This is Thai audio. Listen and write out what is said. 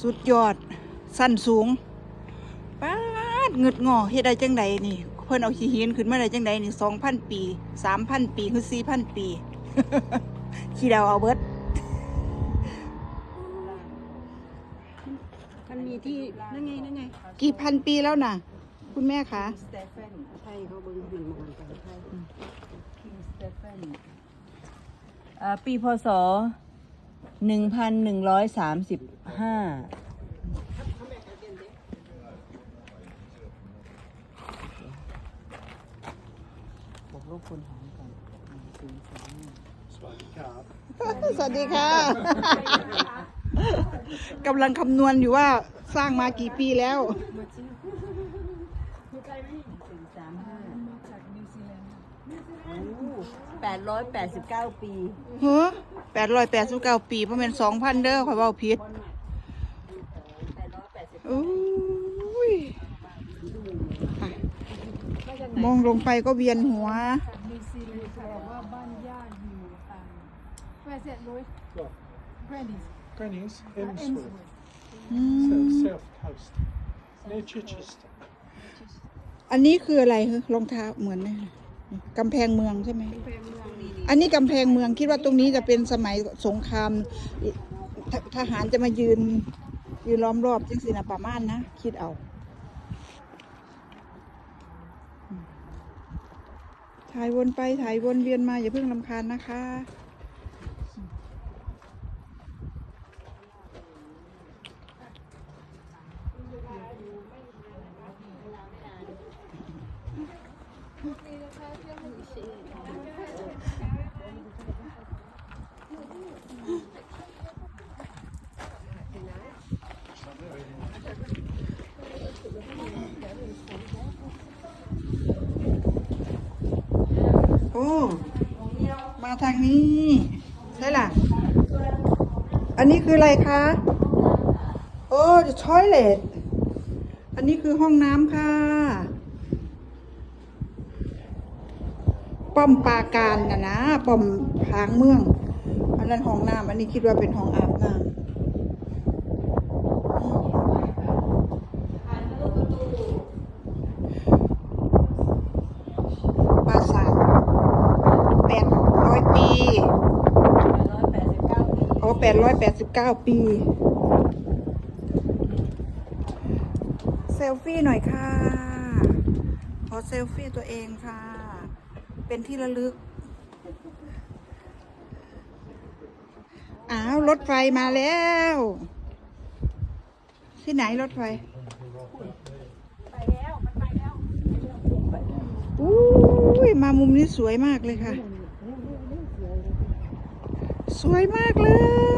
สุดยอด สั้นสูงป้าดเงึดงอเฮ็ดได้จังใดนี่ เพิ่นเอาขี้หินขึ้นมาได้จังใดนี่สองพันปีสามพันปีคือสี่พันปี ขี้เดาเอาเบิดมันมีที่นั่นไงนั่นไงกี่พันปีแล้วน่ะ คุณแม่คะสเตฟนไทยเขาเบิ่งหนึ่งมอนกันไทยสเตเฟนปีพศ หนึ่งพันหนึ่งร้อยสามสิบห้าบวกลบคูณหารกันหนึ่งศูนย์สองหนึ่งสวัสดีค่ะกำลังคำนวณอยู่ว่าสร้างมากี่ปีแล้วสี่สามห้าแปดร้อยแปดสิบเก้าปีเฮ้อ แปดร้อยแปดสิบเก้าปีเพราะเป็นสองพันเด้อข่อยเว่าผิดแปดร้อยแปดสิบอุ้ยอะมองลงไปก็เวียนหัวนิวซีแลนด์บอกว่าบ้านญาติอยู่อ่า Where's it, Lloyd? Granny's. Granny's, Uh, Emsworth, Emsworth. อืม South, South Coast, near Chichester. อันนี้คืออะไรเหรอรองเท้าเหมือนเนี่ยกำแพงเมืองใช่ไหมอัน อันี้กำแพงเมืองคิดว่าตรงนี้จะเป็นสมัยสงครามททหารจะมายืนยืนล้อมรอบจังสินะประมาณนะคิดเอา ถ่ายวนไปถ่ายวนเวียนมาอย่าเพิ่งลำคาญนะคะ อ้ มาทางนี้ใช่ล่ะ อันนี้คืออะไรคะ โอ้จะช้อยเลตอันนี้คือห้องน้ำค่ะ ป้อมปราการนะนะ ป้อมพางเมือง อันนั้นห้องน้ำอันนี้คิดว่าเป็นห้องอาบน้ำอืมปราสาทแปดร้อยปี แปดร้อยแปดสิบเก้าปีโอ้แปดร้อยแปดสิบเก้าปี เซลฟี่หน่อยค่ะ ขอเซลฟี่ตัวเองค่ะ เป็นที่ระลึก อ้าว รถไฟมาแล้ว ที่ไหนรถไฟไปแล้วมันไปแล้วอุ้ยมามุมนี้สวยมากเลยค่ะ สวยมากเลย